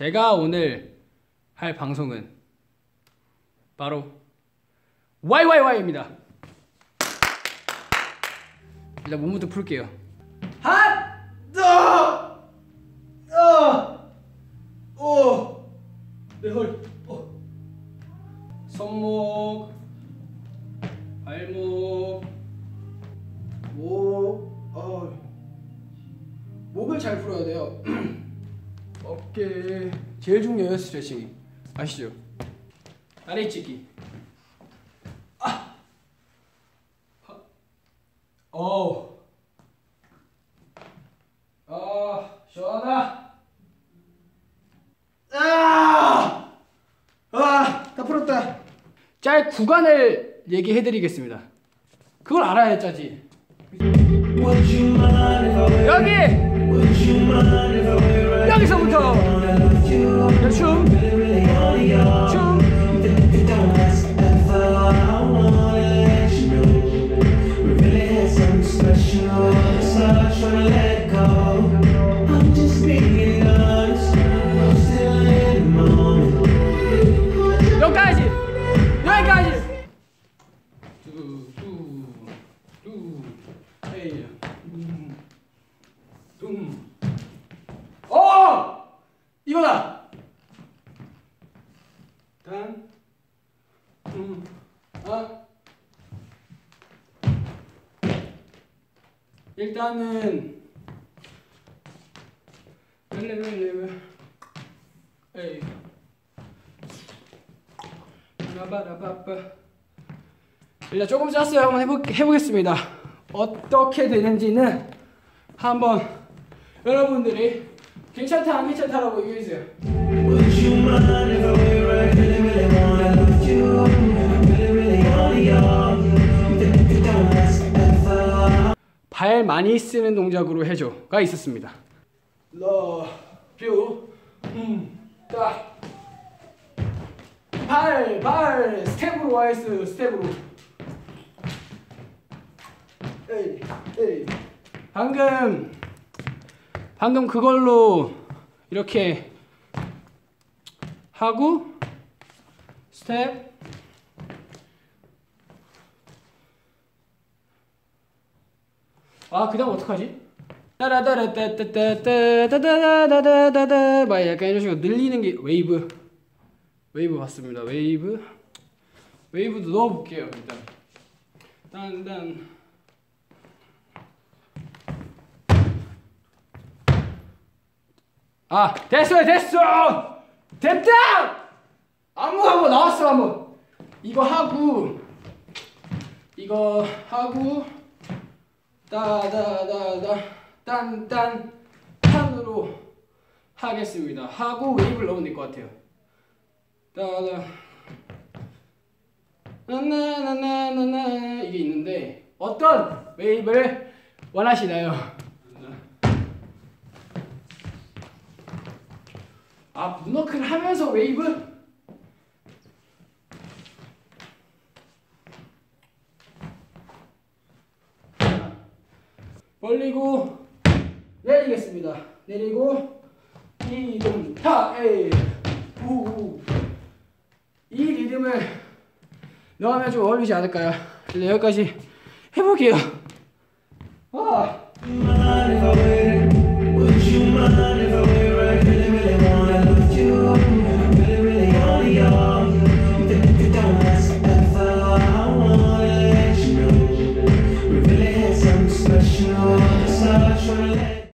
제가 오늘 할 방송은 바로 YYY입니다. 일단 몸부터 풀게요. 한, 두, 어, 오, 내 헐, 어. 손목, 발목, 목, 어. 목을 잘 풀어야 돼요. 어깨 제일 중요해요 스트레칭이 아시죠? 다리 찢기. 아, 어, 아 시원하다. 아, 아, 다 풀었다. 짤 구간을 얘기해드리겠습니다. 그걸 알아야 짜지. 여기 여기서부터. 춤, 이거다. 단, 음, 아. 일단은 일단 조금 짰어요. 한번 해보, 해보겠습니다. 어떻게 되는지는 한번 여러분들이 괜찮다 안 괜찮다라고 얘기해주세요 발 많이 쓰는 동작으로 해줘가 있었습니다 러뷰 음딱 발, 발, 스텝으로 와이스, 스텝으로. 에이, 에이. 방금, 방금 그걸로 이렇게 하고, 스텝. 아, 그 다음 어떡하지? 따라따라따따따따따따따따따 막 약간 이런 식으로 늘리는 게 웨이브. 웨이브 봤습니다. 웨이브 웨이브도 넣어볼게요. 일단 딴딴 아 됐어요 됐어 됐다 아무 한번 나왔어 한번 이거 하고 이거 하고 따다다다 딴딴 탄으로 하겠습니다. 하고 웨이브를 넣으면 될 것 같아요. 따다 나나나나나나 이게 있는데 어떤 웨이브를 원하시나요? 아 문워크를 하면서 웨이브? 벌리고 내리겠습니다. 내리고 이동 타 에이 우우 이 리듬을 넣으면 좀 어울리지 않을까요? 여기까지 해볼게요. 아.